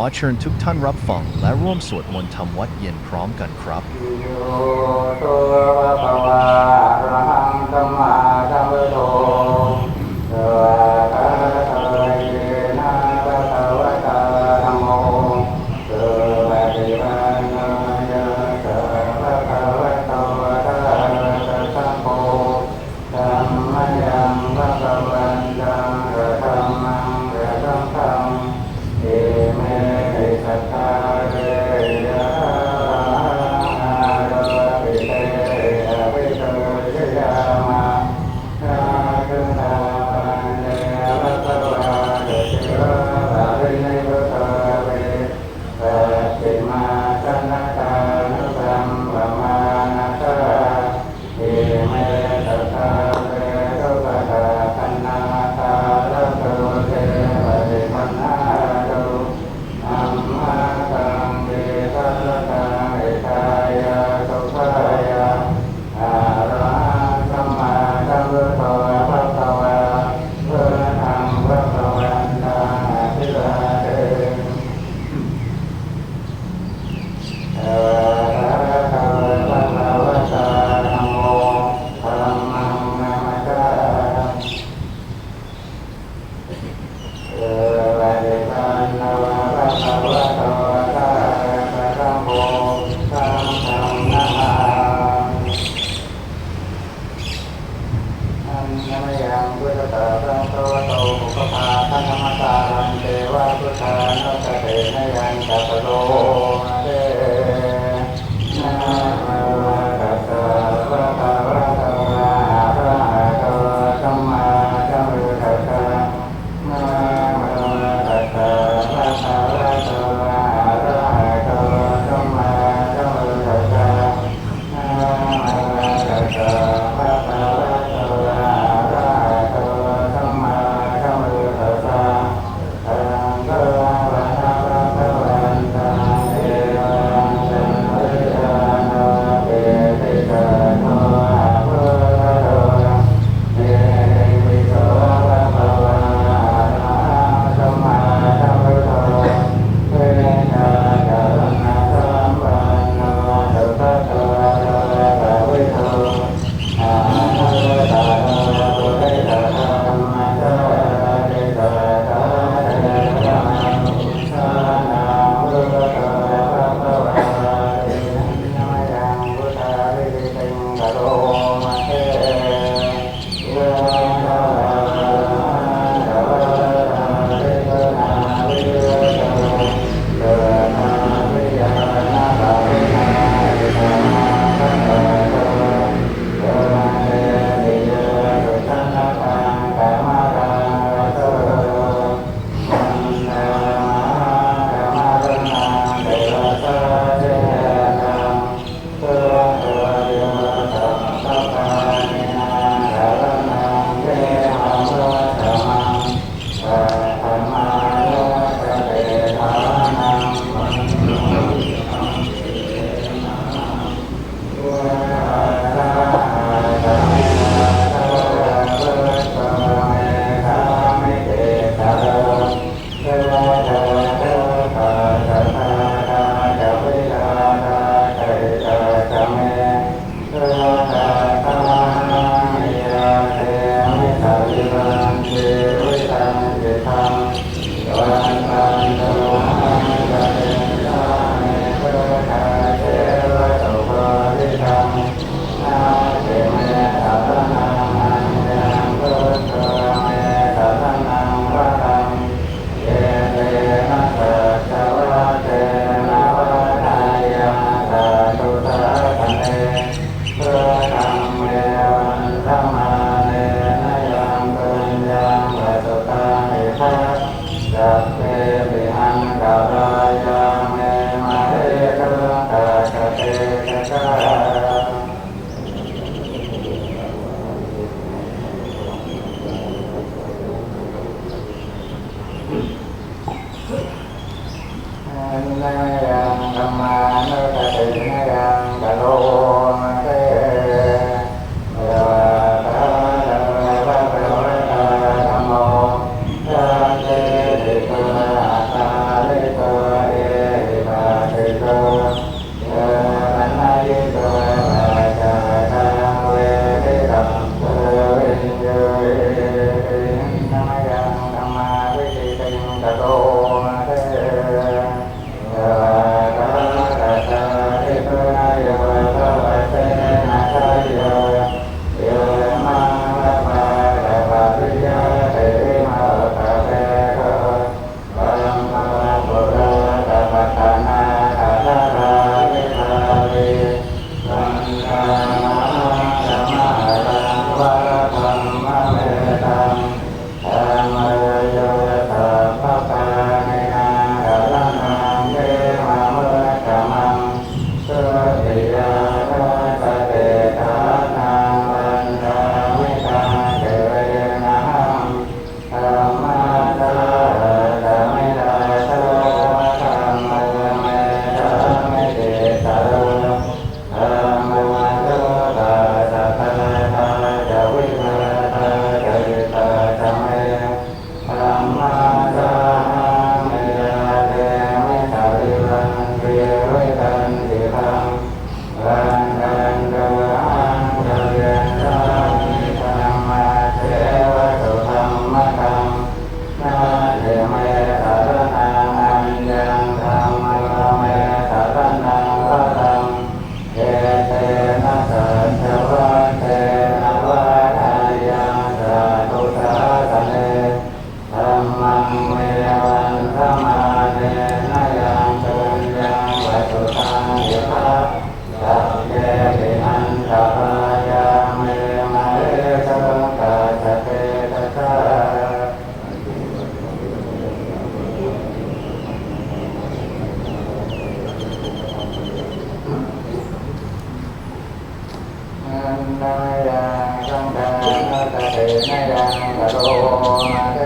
อเชิญทุกท่านรับฟังและร่วมสวดมนต์ทำวัดเย็นพร้อมกันครับ para Amen. ันและ ตเตนยังตะโลมาเต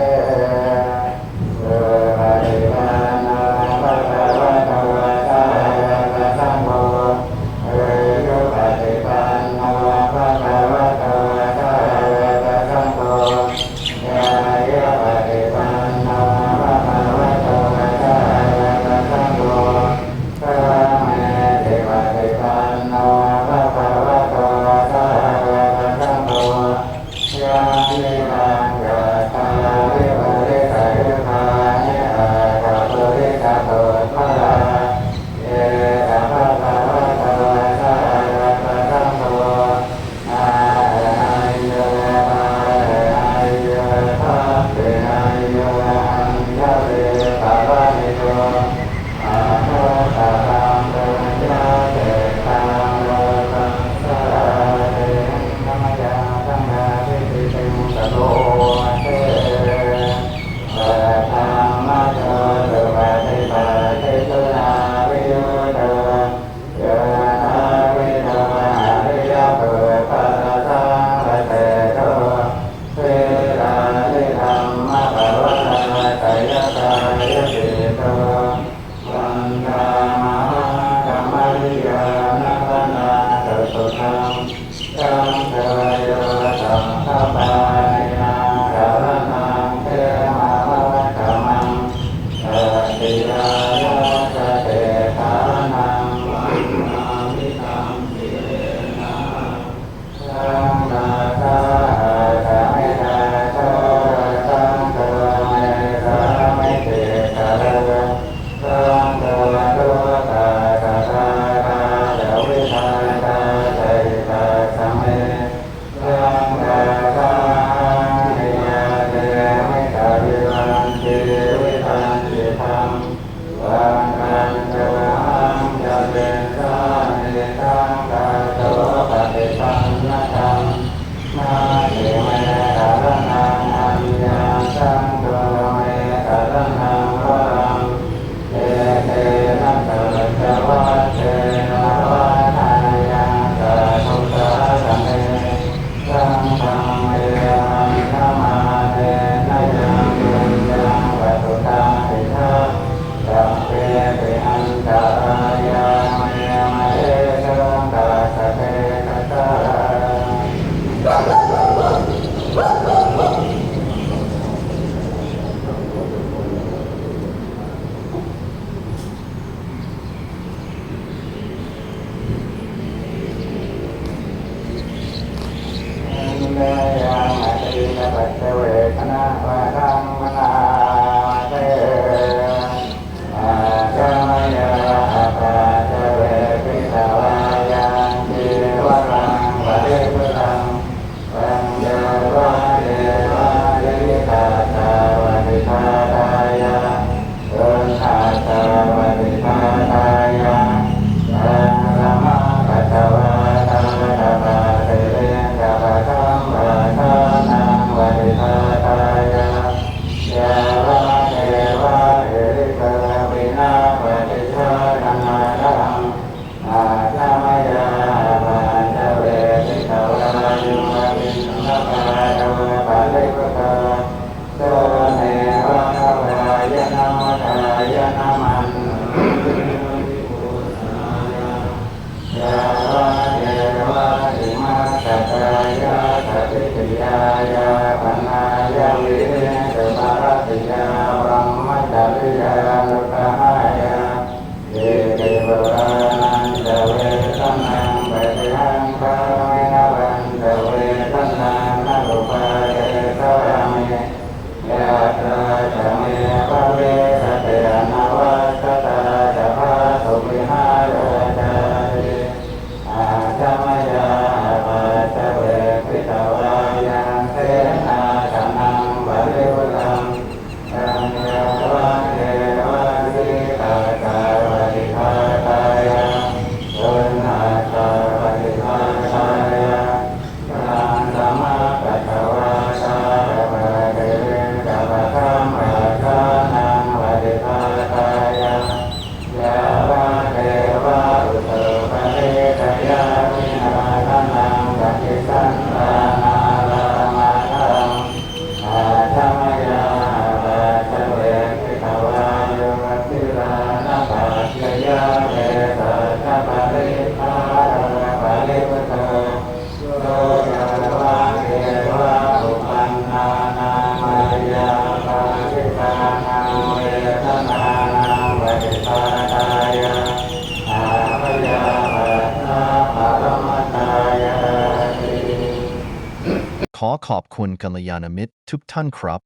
ายาทัตติยายา ขอบคุณกัลยาณมิตรทุกท่านครับ